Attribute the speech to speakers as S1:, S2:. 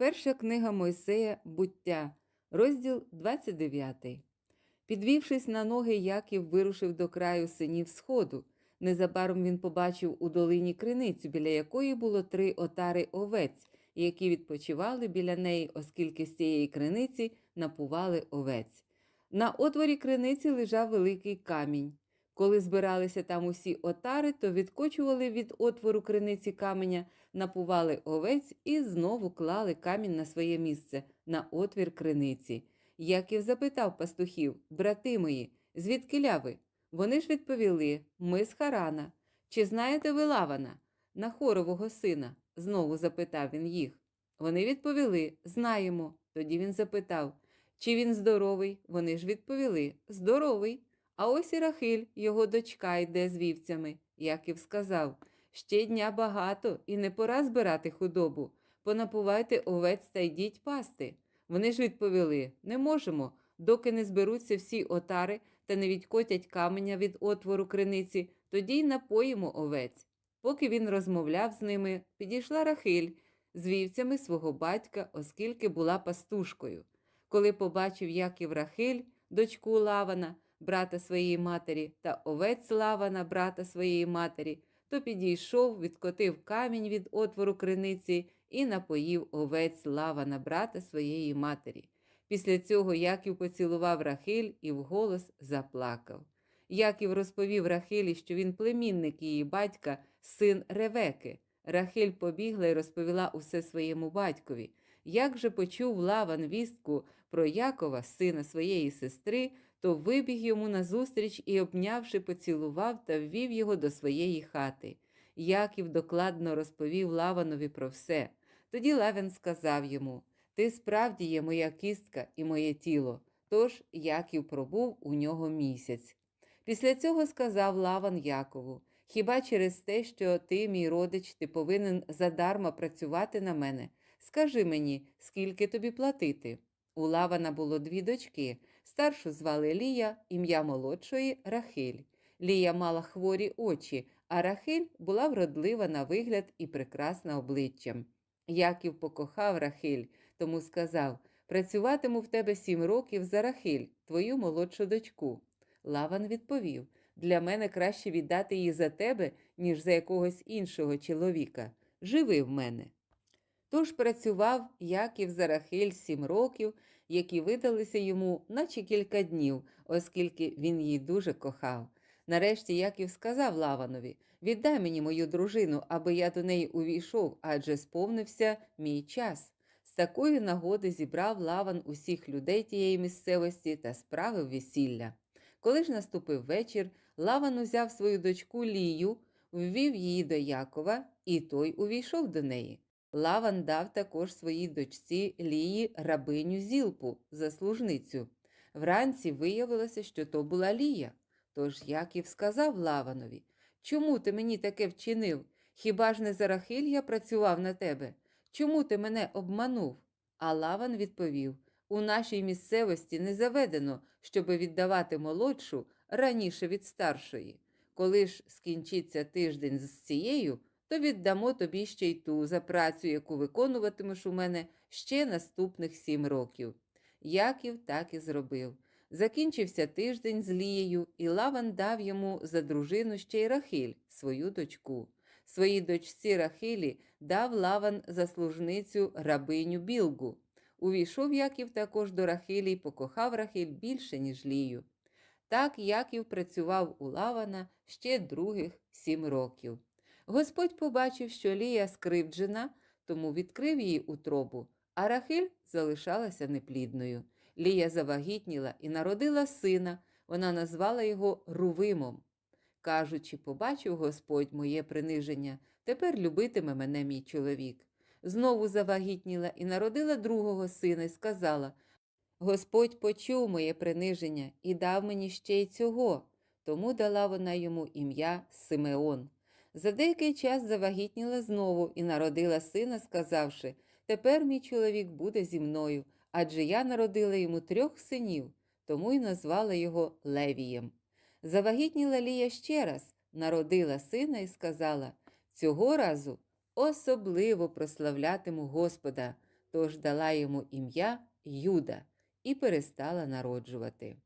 S1: Перша книга Мойсея Буття, розділ 29. Підвівшись на ноги, Яків вирушив до краю синів сходу. Незабаром він побачив у долині криницю, біля якої було три отари овець, які відпочивали біля неї, оскільки з цієї криниці напували овець. На отворі криниці лежав великий камінь. Коли збиралися там усі отари, то відкочували від отвору криниці каменя, напували овець і знову клали камінь на своє місце, на отвір криниці. Яків запитав пастухів, брати мої, звідки ляви? Вони ж відповіли: Ми з Харана. Чи знаєте ви Лавана, Нахорового сина? знову запитав він їх. Вони відповіли: Знаємо. Тоді він запитав, чи він здоровий? Вони ж відповіли: Здоровий. А ось і Рахиль, його дочка, йде з вівцями. Яків сказав: Ще дня багато, і не пора збирати худобу. Понапувайте овець та йдіть пасти. Вони ж відповіли: Не можемо, доки не зберуться всі отари та не відкотять каменя від отвору криниці, тоді й напоїмо овець. Поки він розмовляв з ними, підійшла Рахиль з вівцями свого батька, оскільки була пастушкою. Коли побачив Яків Рахиль, дочку Лавана, брата своєї матері, та овець Лавана, брата своєї матері, то підійшов, відкотив камінь від отвору криниці і напоїв овець Лавана, брата своєї матері. Після цього Яків поцілував Рахиль і вголос заплакав. Яків розповів Рахилі, що він племінник її батька, син Ревеки. Рахиль побігла і розповіла усе своєму батькові. Як же почув Лаван вістку про Якова, сина своєї сестри, то вибіг йому назустріч і, обнявши, поцілував та ввів його до своєї хати. Яків докладно розповів Лаванові про все. Тоді Лаван сказав йому: Ти справді є моя кістка і моє тіло. Тож Яків пробув у нього місяць. Після цього сказав Лаван Якову: Хіба через те, що ти, мій родич, ти повинен задарма працювати на мене? Скажи мені, скільки тобі платити? У Лавана було дві дочки. Старшу звали Лія, ім'я молодшої Рахиль. Лія мала хворі очі, а Рахиль була вродлива на вигляд і прекрасна обличчям. Яків покохав Рахиль, тому сказав: Працюватиму в тебе сім років за Рахиль, твою молодшу дочку. Лаван відповів: Для мене краще віддати її за тебе, ніж за якогось іншого чоловіка. Живи в мене. Тож працював Яків за Рахиль сім років, які видалися йому, наче кілька днів, оскільки він її дуже кохав. Нарешті Яків сказав Лаванові: Віддай мені мою дружину, аби я до неї увійшов, адже сповнився мій час. З такої нагоди зібрав Лаван усіх людей тієї місцевості та справив весілля. Коли ж наступив вечір, Лаван узяв свою дочку Лію, ввів її до Якова, і той увійшов до неї. Лаван дав також своїй дочці Лії рабиню Зілпу, заслужницю. Вранці виявилося, що то була Лія. Тож Яків сказав Лаванові, чому ти мені таке вчинив? Хіба ж не за Рахиль я працював на тебе? Чому ти мене обманув? А Лаван відповів у нашій місцевості не заведено, щоби віддавати молодшу раніше від старшої. Коли ж скінчиться тиждень з цією, то віддамо тобі ще й ту за працю, яку виконуватимеш у мене ще наступних сім років. Яків так і зробив. Закінчився тиждень з Лією, і Лаван дав йому за дружину ще й Рахиль, свою дочку. Своїй дочці Рахилі дав Лаван за служницю рабиню Білгу. Увійшов Яків також до Рахилі і покохав Рахиль більше, ніж Лію. Так Яків працював у Лавана ще других сім років. Господь побачив, що Лія скривджена, тому відкрив її утробу, а Рахиль залишалася неплідною. Лія завагітніла і народила сина, вона назвала його Рувимом. Кажучи, побачив Господь моє приниження, тепер любитиме мене мій чоловік. Знову завагітніла і народила другого сина і сказала Господь почув моє приниження і дав мені ще й цього, тому дала вона йому ім'я Симеон. За деякий час завагітніла знову і народила сина, сказавши Тепер мій чоловік буде зі мною, адже я народила йому трьох синів, тому й назвала його Левієм. Завагітніла Лія ще раз, народила сина і сказала Цього разу особливо прославлятиму Господа, тож дала йому ім'я Юда і перестала народжувати.